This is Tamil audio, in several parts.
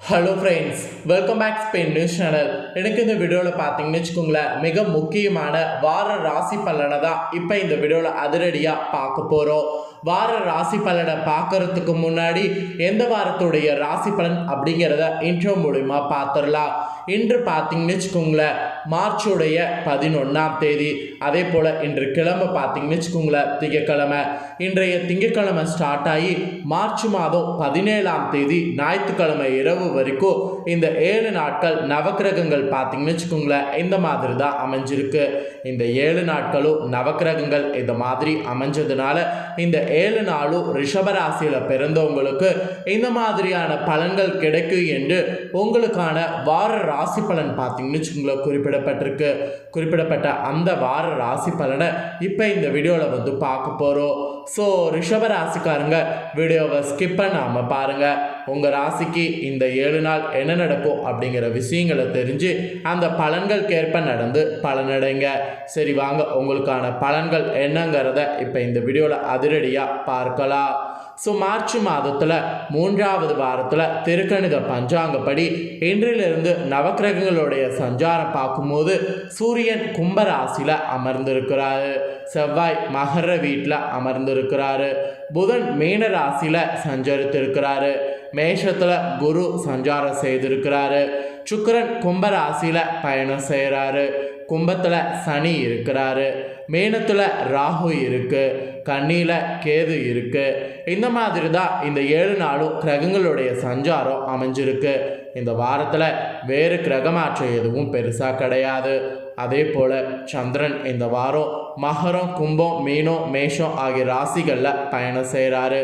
Hello friends welcome back Spain news channel எனக்கு இந்த வீடியோவில் பார்த்தீங்கன்னு வச்சுக்கோங்களேன் மிக முக்கியமான வார ராசி பலனை தான் இப்போ இந்த வீடியோவில் அதிரடியாக பார்க்க போகிறோம் வார ராசி பலனை பார்க்கறதுக்கு முன்னாடி எந்த வாரத்துடைய ராசி பலன் அப்படிங்கிறத இன்ட்ரோ மூலிமா பார்த்துடலாம். இன்று பார்த்தீங்கன்னு வச்சுக்கோங்களேன் மார்ச்சுடைய பதினொன்றாம் தேதி. அதே போல் இன்று கிழமை பார்த்தீங்கன்னு வச்சுக்கோங்களேன் திங்கக்கிழமை. இன்றைய திங்கக்கிழமை ஸ்டார்ட் ஆகி மார்ச் மாதம் பதினேழாம் தேதி ஞாயிற்றுக்கிழமை இரவு வரைக்கும் இந்த ஏழு நாட்கள் நவக்கிரகங்கள் பார்த்தீங்கன்னு வச்சுக்கோங்களேன் இந்த மாதிரி தான் அமைஞ்சிருக்கு. இந்த ஏழு நாட்களும் நவக்கிரகங்கள் இந்த மாதிரி அமைஞ்சதுனால இந்த ஏழு நாளும் ரிஷபராசியில் பிறந்தவங்களுக்கு இந்த மாதிரியான பலன்கள் கிடைக்கும் என்று உங்களுக்கான வார ராசி பலன் பார்த்தீங்கன்னு வச்சுக்கோங்களேன். குறிப்பிடப்பட்டிருக்கு. குறிப்பிடப்பட்ட அந்த வார ராசி பலனை இப்போ இந்த வீடியோவில் வந்து பார்க்க போகிறோம் ஸோ ரிஷப ராசிக்காரங்க வீடியோவை ஸ்கிப் பண்ணாமல் பாருங்கள் உங்கள் ராசிக்கு இந்த ஏழு நாள் என்ன நடக்கும் அப்படிங்கிற விஷயங்களை தெரிஞ்சு அந்த பலன்களுக்கேற்ப நடந்து பலனடைங்க. சரி வாங்க உங்களுக்கான பலன்கள் என்னங்கிறத இப்போ இந்த வீடியோவில் அதிரடியாக பார்க்கலாம். ஸோ மார்ச் மாதத்தில் மூன்றாவது வாரத்தில் திருக்கணித பஞ்சாங்கப்படி இன்றிலிருந்து நவக்கிரகங்களுடைய சஞ்சாரம் பார்க்கும்போது சூரியன் கும்பராசியில் அமர்ந்திருக்கிறாரு. செவ்வாய் மகர வீட்டில் அமர்ந்திருக்கிறாரு. புதன் மீன ராசியில் சஞ்சரித்திருக்கிறாரு. மேஷத்தில் குரு சஞ்சாரம் செய்திருக்கிறாரு. சுக்கரன் கும்பராசியில் பயணம் செய்கிறாரு கும்பத்தில் சனி இருக்கிறாரு. மேனத்தில் ராகு இருக்குது கண்ணியில் கேது இருக்குது இந்த மாதிரி தான் இந்த ஏழு நாளும் கிரகங்களுடைய சஞ்சாரம் அமைஞ்சிருக்கு. இந்த வாரத்தில் வேறு கிரகமாற்றம் எதுவும் பெருசாக கிடையாது. அதே போல் சந்திரன் இந்த வாரம் மகரம் கும்பம் மீனம் மேஷம் ஆகிய ராசிகளில் பயணம் செய்கிறாரு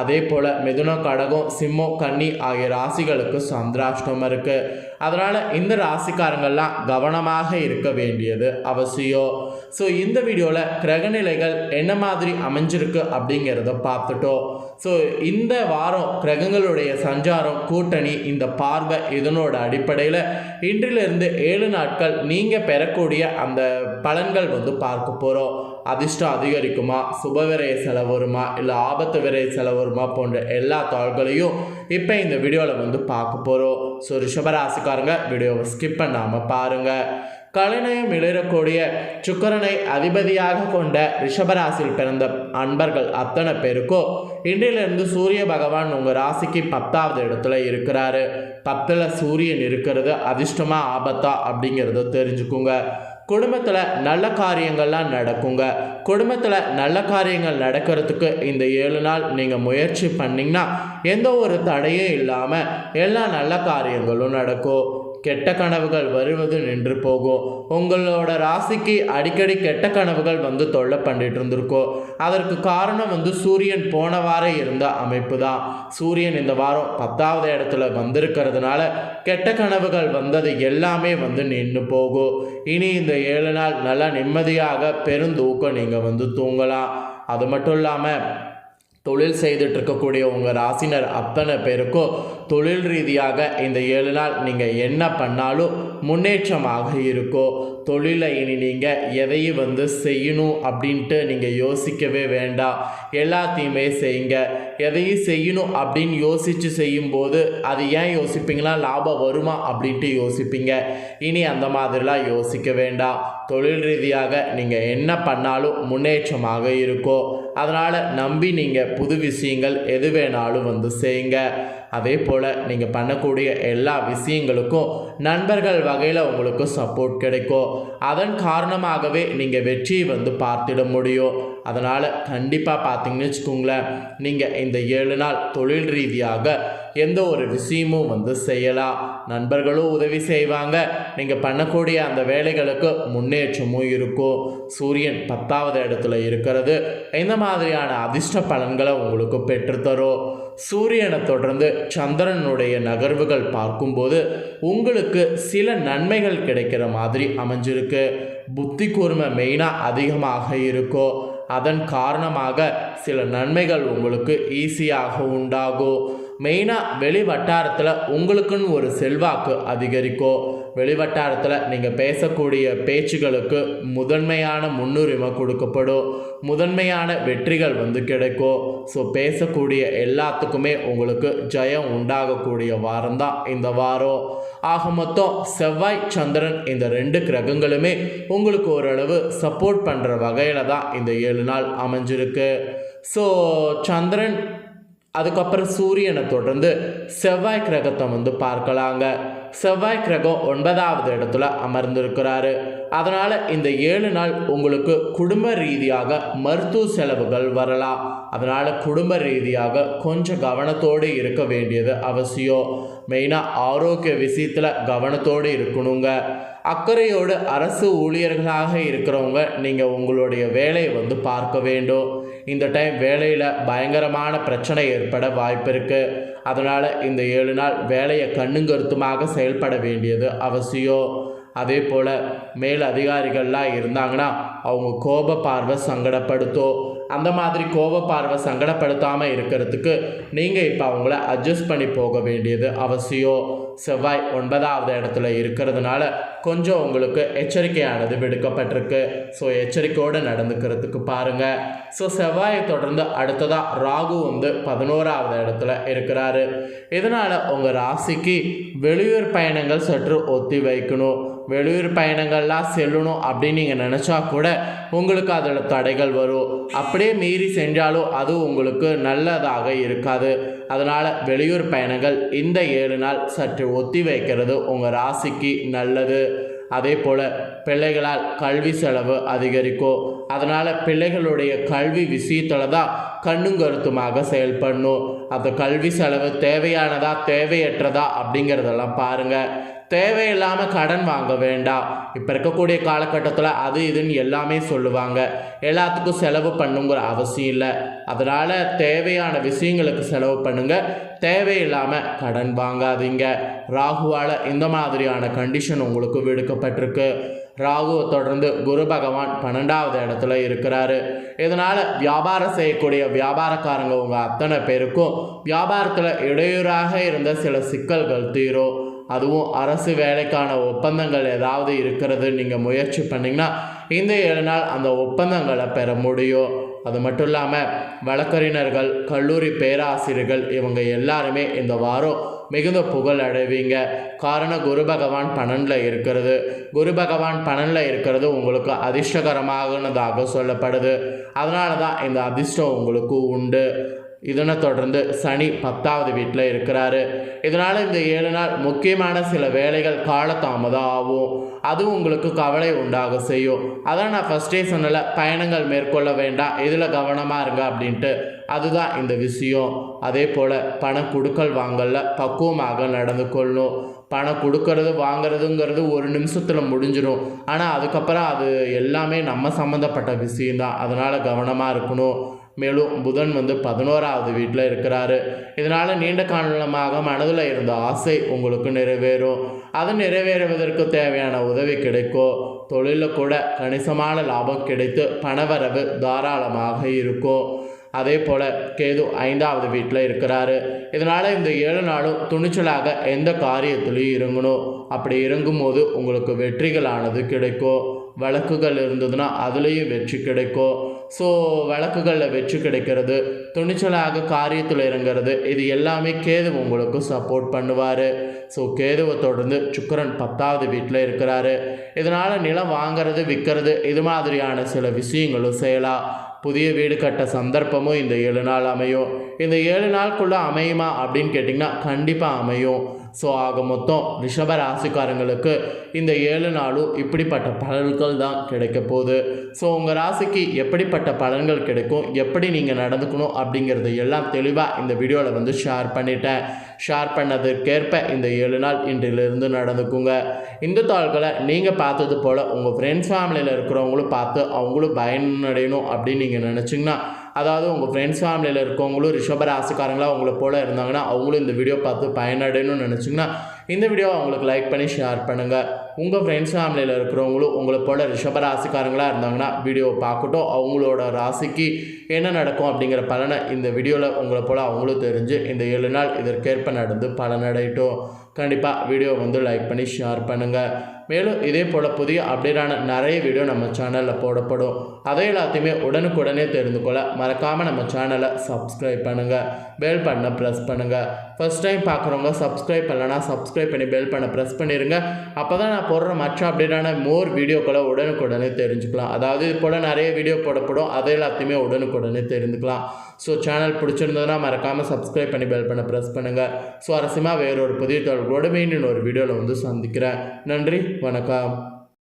அதே போல் மிதுனம் கடகம் சிம்மம் கன்னி ஆகிய ராசிகளுக்கு சந்திராஷ்டம் இருக்குது அதனால் இந்த ராசிக்காரங்கள்லாம் கவனமாக இருக்க வேண்டியது அவசியம். ஸோ இந்த வீடியோவில் கிரகநிலைகள் என்ன மாதிரி அமைஞ்சிருக்கு அப்படிங்கிறத பார்த்துட்டோம். ஸோ இந்த வாரம் கிரகங்களுடைய சஞ்சாரம் கூட்டணி இந்த பார்வை இதனோட அடிப்படையில் இன்றிலிருந்து ஏழு நாட்கள் நீங்கள் பெறக்கூடிய அந்த பலன்கள் வந்து பார்க்க போகிறோம் அதிர்ஷ்டம் அதிகரிக்குமா? சுபவிரய செலவு வருமா? இல்லை ஆபத்து விரை செலவு வருமா? போன்ற எல்லா தாள்களையும் இப்போ இந்த வீடியோவில் வந்து பார்க்க போகிறோம் ஸோ ரிஷபராசிக்காரங்க வீடியோவை ஸ்கிப் பண்ணாமல் பாருங்கள் கலைநயம் இளிரக்கூடிய சுக்கரனை அதிபதியாக கொண்ட ரிஷபராசியில் பிறந்த அன்பர்கள் அத்தனை பேருக்கும் இன்றிலிருந்து சூரிய பகவான் உங்கள் ராசிக்கு பத்தாவது இடத்துல இருக்கிறாரு. பத்தில் சூரியன் இருக்கிறது அதிர்ஷ்டமாக ஆபத்தா அப்படிங்கிறத தெரிஞ்சுக்குங்க. குடும்பத்தில் நல்ல காரியங்கள்லாம் நடக்குங்க. குடும்பத்தில் நல்ல காரியங்கள் நடக்கிறதுக்கு இந்த ஏழு நாள் நீங்கள் முயற்சி பண்ணிங்கன்னா எந்த ஒரு தடையும் இல்லாமல் எல்லா நல்ல காரியங்களும் நடக்கும். கெட்ட கனவுகள் வருவது நின்று போகும் உங்களோட ராசிக்கு அடிக்கடி கெட்ட கனவுகள் வந்து தொல்லை பண்ணிட்டு இருந்திருக்கோம் அதற்கு காரணம் வந்து சூரியன் போன வாரம் இருந்த அமைப்பு தான் சூரியன் இந்த வாரம் பத்தாவது இடத்துல வந்திருக்கிறதுனால கெட்ட கனவுகள் வந்தது எல்லாமே வந்து நின்று போகும் இனி இந்த ஏழு நாள் நல்லா நிம்மதியாக பெருந்தூக்கம் நீங்கள் வந்து தூங்கலாம். அது மட்டும் இல்லாமல் தொழில் செய்துட்டு இருக்கக்கூடிய உங்கள் ராசினர் அத்தனை பேருக்கும் தொழில் ரீதியாக இந்த ஏழு நாள் நீங்கள் என்ன பண்ணாலும் முன்னேற்றமாக இருக்கோ. தொழிலை இனி நீங்கள் எதையும் வந்து செய்யணும் அப்படின்ட்டு நீங்கள் யோசிக்கவே வேண்டாம். எல்லாத்தையுமே செய்யுங்க. எதையும் செய்யணும் அப்படின்னு யோசித்து செய்யும்போது அது ஏன் யோசிப்பீங்களா? லாபம் வருமா அப்படின்ட்டு யோசிப்பீங்க. இனி அந்த மாதிரிலாம் யோசிக்க வேண்டாம். தொழில் ரீதியாக நீங்கள் என்ன பண்ணாலும் முன்னேற்றமாக இருக்கோ. அதனால் நம்பி நீங்கள் புது விஷயங்கள் எது வேணாலும் வந்து செய்யுங்க. அதே போல் போல் நீங்கள் பண்ணக்கூடிய எல்லா விஷயங்களுக்கும் நண்பர்கள் வகையில் உங்களுக்கு சப்போர்ட் கிடைக்கும். அதன் காரணமாகவே நீங்கள் வெற்றியை வந்து பார்த்திட முடியும். அதனால் கண்டிப்பாக பார்த்தீங்கன்னு வச்சுக்கோங்களேன் நீங்கள் இந்த ஏழு நாள் தொழில் ரீதியாக எந்த ஒரு விஷயமும் வந்து செய்யலாம். நண்பர்களும் உதவி செய்வாங்க. நீங்கள் பண்ணக்கூடிய அந்த வேலைகளுக்கு முன்னேற்றமும் இருக்கும். சூரியன் பத்தாவது இடத்துல இருக்கிறது. இந்த மாதிரியான அதிர்ஷ்ட பலன்களை உங்களுக்கு பெற்றுத்தரும் சூரியனை தொடர்ந்து சந்திரனுடைய நகர்வுகள் பார்க்கும்போது உங்களுக்கு சில நன்மைகள் கிடைக்கிற மாதிரி அமைஞ்சிருக்கு. புத்தி கூர்மை மெயினாக அதிகமாக இருக்கும் அதன் காரணமாக சில நன்மைகள் உங்களுக்கு ஈஸியாக உண்டாகும் மெயினாக வெளி வட்டாரத்தில் உங்களுக்குன்னு ஒரு செல்வாக்கு அதிகரிக்கும் வெளிவட்டாரத்தில் நீங்கள் பேசக்கூடிய பேச்சுகளுக்கு முதன்மையான முன்னுரிமை கொடுக்கப்படும். முதன்மையான வெற்றிகள் வந்து கிடைக்கும். ஸோ பேசக்கூடிய எல்லாத்துக்குமே உங்களுக்கு ஜெயம் உண்டாகக்கூடிய வாரம் தான் இந்த வாரம். ஆக மொத்தம் செவ்வாய் சந்திரன் இந்த ரெண்டு கிரகங்களுமே உங்களுக்கு ஓரளவு சப்போர்ட் பண்ணுற வகையில் தான் இந்த ஏழு நாள் அமைஞ்சிருக்கு. ஸோ சந்திரன் அதுக்கப்புறம் சூரியனை தொடர்ந்து செவ்வாய் கிரகத்தை வந்து பார்க்கலாங்க. செவ்வாய் கிரகம் ஒன்பதாவது இடத்துல அமர்ந்திருக்கிறாரு. அதனால் இந்த ஏழு நாள் உங்களுக்கு குடும்ப ரீதியாக மருத்துவ செலவுகள் வரலாம். அதனால் குடும்ப ரீதியாக கொஞ்சம் கவனத்தோடு இருக்க வேண்டியது அவசியம். மெயினாக ஆரோக்கிய விஷயத்தில் கவனத்தோடு இருக்கணுங்க. அக்கறையோடு அரசு ஊழியர்களாக இருக்கிறவங்க நீங்கள் உங்களுடைய வேலையை வந்து பார்க்க வேண்டும். இந்த டைம் வேலையில் பயங்கரமான பிரச்சனை ஏற்பட வாய்ப்பு இருக்குது அதனால் இந்த ஏழு நாள் வேலையை கண்ணுங்கருத்துமாக செயல்பட வேண்டியது அவசியம் அதே போல் மேல் அதிகாரிகள்லாம் இருந்தாங்கன்னா அவங்க கோப பார்வை சங்கடப்படுத்தும் அந்த மாதிரி கோப பார்வை சங்கடப்படுத்தாமல் இருக்கிறதுக்கு நீங்கள் இப்போ அவங்கள அட்ஜஸ்ட் பண்ணி போக வேண்டியது அவசியம் செவ்வாய் ஒன்பதாவது இடத்துல இருக்கிறதுனால கொஞ்சம் உங்களுக்கு எச்சரிக்கையானது விடுக்கப்பட்டிருக்கு. ஸோ எச்சரிக்கையோடு நடந்துக்கிறதுக்கு பாருங்கள் ஸோ செவ்வாயை தொடர்ந்து அடுத்ததாக ராகு வந்து பதினோராவது இடத்துல இருக்கிறாரு. இதனால் உங்கள் ராசிக்கு வெளியூர் பயணங்கள் சற்று ஒத்தி வைக்கணும். வெளியூர் பயணங்கள்லாம் செல்லணும் அப்படின்னு நீங்கள் நினச்சா கூட உங்களுக்கு அதில் தடைகள் வரும். அப்படியே மீறி செஞ்சாலும் அது உங்களுக்கு நல்லதாக இருக்காது. அதனால் வெளியூர் பயணங்கள் இந்த ஏழு நாள் சற்று ஒத்தி வைக்கிறது உங்கள் ராசிக்கு நல்லது. அதே போல் பிள்ளைகளால் கல்வி செலவு அதிகரிக்கும் அதனால் பிள்ளைகளுடைய கல்வி விஷயத்தில் தான் கண்ணும் கருத்துமாக செயல்படணும். அந்த கல்வி செலவு தேவையானதா தேவையற்றதா அப்படிங்கிறதெல்லாம் பாருங்கள் தேவையில்லாமல் கடன் வாங்க வேண்டாம். இப்போ இருக்கக்கூடிய காலகட்டத்தில் அது இதுன்னு எல்லாமே சொல்லுவாங்க. எல்லாத்துக்கும் செலவு பண்ணுங்கிற அவசியம் இல்லை. அதனால் தேவையான விஷயங்களுக்கு செலவு பண்ணுங்கள் தேவையில்லாமல் கடன் வாங்காதீங்க. ராகுவால் இந்த மாதிரியான கண்டிஷன் உங்களுக்கு விடுக்கப்பட்டிருக்கு. ராகுவை தொடர்ந்து குரு பகவான் பன்னெண்டாவது இடத்துல இருக்கிறாரு. இதனால் வியாபாரம் செய்யக்கூடிய வியாபாரக்காரங்க உங்கள் அத்தனை பேருக்கும் வியாபாரத்தில் இடையூறாக இருந்த சில சிக்கல்கள் தீரும். அதுவும் அரசு வேலைக்கான ஒப்பந்தங்கள் ஏதாவது இருக்கிறது நீங்கள் முயற்சி பண்ணிங்கன்னா இந்த ஏழு நாள் அந்த ஒப்பந்தங்களை பெற முடியும். அது மட்டும் இல்லாமல் வழக்கறிஞர்கள் கல்லூரி பேராசிரியர்கள் இவங்க எல்லாருமே இந்த வாரம் மிகுந்த புகழ் அடைவீங்க. காரணம் குரு பகவான் பன்னெண்டில் இருக்கிறது. குரு பகவான் பன்னெண்டில் இருக்கிறது உங்களுக்கு அதிர்ஷ்டகரமாகனதாக சொல்லப்படுது. அதனால தான் இந்த அதிர்ஷ்டம் உங்களுக்கு உண்டு. இதனை தொடர்ந்து சனி பத்தாவது வீட்டில் இருக்கிறாரு. இதனால் இந்த ஏழு நாள் முக்கியமான சில வேலைகள் காலதாமதம் ஆகும் அது உங்களுக்கு கவலை உண்டாக செய்யும். அதான் நான் ஃபஸ்ட்டே சொன்னல பயணங்கள் மேற்கொள்ள வேண்டாம். இதில் கவனமாக இருங்க அப்படின்ட்டு. அதுதான் இந்த விஷயம். அதே போல் பணம் கொடுக்கல் வாங்கல பக்குவமாக நடந்து கொள்ளணும் பணம் கொடுக்கறது வாங்குறதுங்கிறது ஒரு நிமிஷத்தில் முடிஞ்சிடும். ஆனால் அதுக்கப்புறம் அது எல்லாமே நம்ம சம்மந்தப்பட்ட விஷயந்தான் அதனால் கவனமாக இருக்கணும். மேலும் புதன் வந்து பதினோராவது வீட்டில் இருக்கிறாரு. இதனால் நீண்ட காலமாக மனதில் இருந்த ஆசை உங்களுக்கு நிறைவேறும். அது நிறைவேறுவதற்கு தேவையான உதவி கிடைக்கும் தொழிலில் கூட கணிசமான லாபம் கிடைத்து பணவரவு தாராளமாக இருக்கும் அதே போல் கேது ஐந்தாவது வீட்டில் இருக்கிறாரு. இதனால் இந்த ஏழு நாளும் துணிச்சலாக எந்த காரியத்திலையும் இறங்கணும். அப்படி இறங்கும்போது உங்களுக்கு வெற்றிகளானது கிடைக்கும் வழக்குகள் இருந்ததுன்னா அதுலேயும் வெற்றி கிடைக்கும் ஸோ வழக்குகளில் வெற்றி கிடைக்கிறது துணிச்சலாக காரியத்தில் இறங்குறது இது எல்லாமே கேது உங்களுக்கு சப்போர்ட் பண்ணுவார். ஸோ கேதுவை தொடர்ந்து சுக்கரன் பத்தாவது வீட்டில் இருக்கிறாரு. இதனால் நிலம் வாங்கிறது விற்கிறது இது மாதிரியான சில விஷயங்களும் செய்யலாம். புதிய வீடு கட்ட சந்தர்ப்பமும் இந்த ஏழு நாள் அமையும். இந்த ஏழு நாளுக்குள்ளே அமையுமா அப்படின்னு கேட்டிங்கன்னா கண்டிப்பாக அமையும். ஸோ ஆக மொத்தம் ரிஷப ராசிக்காரங்களுக்கு இந்த ஏழு நாளும் இப்படிப்பட்ட பலன்கள் தான் கிடைக்க போகுது. ஸோ உங்கள் ராசிக்கு எப்படிப்பட்ட பலன்கள் கிடைக்கும்? எப்படி நீங்கள் நடந்துக்கணும்? அப்படிங்கிறது எல்லாம் தெளிவாக இந்த வீடியோவில் வந்து ஷேர் பண்ணிட்டேன். ஷேர் பண்ணதற்கேற்ப இந்த ஏழு நாள் இன்றிலிருந்து நடந்துக்குங்க. இந்த தாள்களை நீங்கள் பார்த்தது போல் உங்கள் ஃப்ரெண்ட்ஸ் ஃபேமிலியில் இருக்கிறவங்களும் பார்த்து அவங்களும் பயனடையணும் அப்படின்னு நீங்கள் நினச்சிங்கன்னா அதாவது உங்கள் ஃப்ரெண்ட்ஸ் ஃபேமிலியில் இருக்கவங்களும் ரிஷபராசிக்காரங்களாக உங்களை அவங்கள போல் இருந்தாங்கன்னா அவங்களும் இந்த வீடியோ பார்த்து பயனடையணும்னு நினச்சிங்கன்னா இந்த வீடியோ அவங்களுக்கு லைக் பண்ணி ஷேர் பண்ணுங்கள் உங்கள் ஃப்ரெண்ட்ஸ் ஃபேமிலியில் இருக்கிறவங்களும் உங்களை போல் ரிஷப ராசிக்காரங்களாக இருந்தாங்கன்னா வீடியோவை பார்க்கட்டும். அவங்களோட ராசிக்கு என்ன நடக்கும் அப்படிங்கிற பலனை இந்த வீடியோவில் உங்களை போல் அவங்களும் தெரிஞ்சு இந்த ஏழு நாள் இதற்கேற்ப நடந்து பலனடையட்டும். கண்டிப்பாக வீடியோ வந்து லைக் பண்ணி ஷேர் பண்ணுங்கள் மேலும் இதே போல் புதிய அப்டேட்டான நிறைய வீடியோ நம்ம சேனலில் போடப்படும். அதை எல்லாத்தையுமே உடனுக்குடனே தெரிந்து கொள்ள மறக்காமல் நம்ம சேனலை சப்ஸ்கிரைப் பண்ணுங்கள் பெல் பண்ண ப்ரெஸ் பண்ணுங்கள் ஃபர்ஸ்ட் டைம் பார்க்குறவங்க சப்ஸ்கிரைப் பண்ணலனா சப்ஸ்கிரைப் பண்ணி பெல் பண்ண ப்ரெஸ் பண்ணிடுங்க அப்போ தான் நான் போடுற மற்ற அப்டேட்டான மோர் வீடியோக்களை உடனுக்குடனே தெரிஞ்சுக்கலாம். அதாவது இது போல் நிறைய வீடியோ போடப்படும். அதை எல்லாத்தையுமே உடனுக்குடனே தெரிந்துக்கலாம். ஸோ சேனல் பிடிச்சிருந்ததுன்னா மறக்காமல் சப்ஸ்கிரைப் பண்ணி பெல் பண்ண ப்ரெஸ் பண்ணுங்கள் சுவாரஸ்யமாக வேறொரு புதிய தொடர்போடு மீண்டும் ஒரு வீடியோவில் வந்து சந்திக்கிறேன். நன்றி வணக்கம்.